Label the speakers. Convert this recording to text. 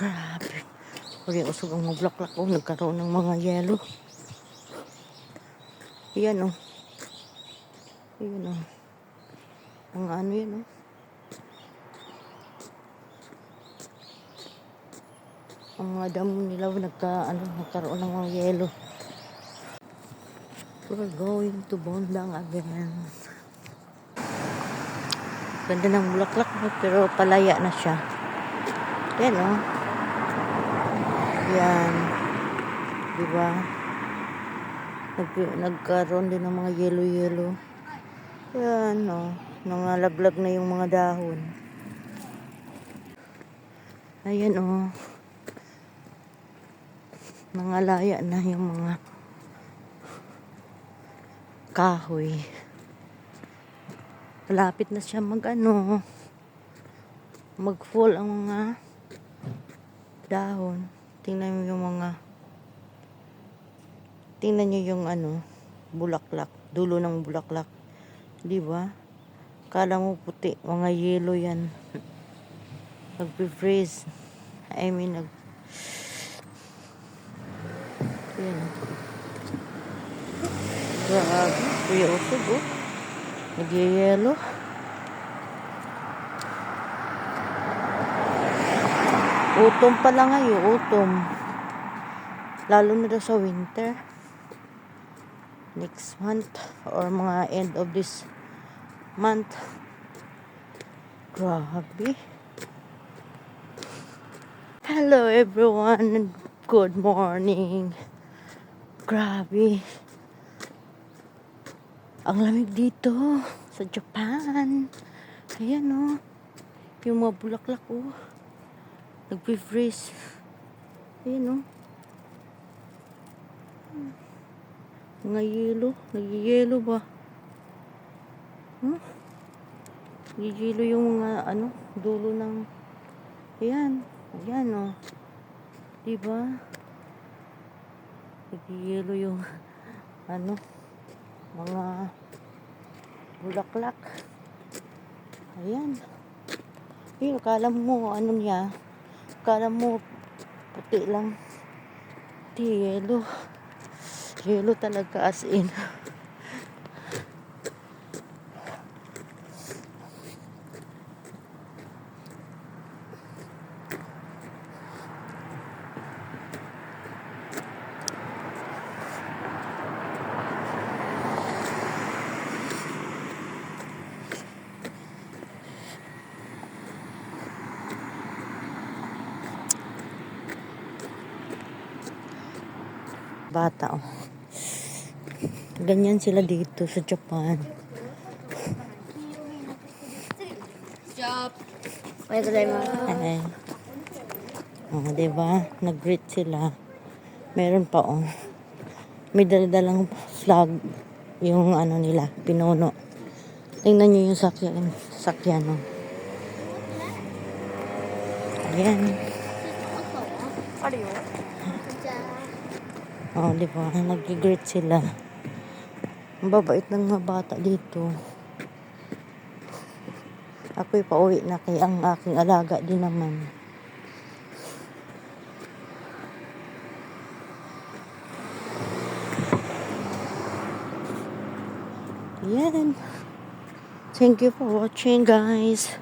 Speaker 1: Grabe. Uri usog ang mga bulaklak oh. Nagkaroon ng mga yelo. Yan oh. Yan oh. Ang ano yan oh. Ang mga damo nila nagka, ano, nagkaroon ng mga yelo. We're going to Bondang again. Ganda ng bulaklak pero palaya na siya. Yan oh. Yan. Diba? Nag, nagkaroon din ng mga yellow-yellow. Yan oh. Nangalaglag na yung mga dahon. Ayan oh. Nangalaya na yung mga kahoy. Malapit na siya mag ano, mag fall ang mga dahon. Tingnan mo yung mga tingnan niyo yung ano, bulaklak, dulo ng bulaklak. Di ba? Kala mo puti, mga yellow yan. Nagpe-freeze. I mean, nag... Yan. Grabe, kuya usog oh. Nagyayelo. Utom pala ngayon, utom. Lalo na daw sa winter. Next month or mga end of this month. Grabe. Hello everyone. Good morning. Grabe. Ang lamig dito sa Japan. Ayan oh. Yung mga bulaklak oh. Nagpe-freeze. Ayan oh. Mga yelo. Nag-yelo ba? Huh? Nag-yelo yung mga ano, dulo ng Ayan. Ayan oh. Diba? Nag-yelo yung ano, mga bulaklak. Ayan. Ayun, akala mo, ano niya, akala mo, puti lang. Di, yelo. Yelo talaga as in. bata. Oh. Ganyan sila dito sa Japan.
Speaker 2: Jap. Wait, wait,
Speaker 1: wait. Oh, diba? Nag-greet sila. Meron pa, oh. May daladalang flag yung ano nila, pinuno. Tingnan nyo yung sakyan, sakyan, oh. Ayan.
Speaker 2: Ano Ayan.
Speaker 1: Oh, di ba? Nag-greet sila. Ang babait ng mga bata dito. Ako'y pauwi na kay ang aking alaga din naman. Yan. Thank you for watching guys.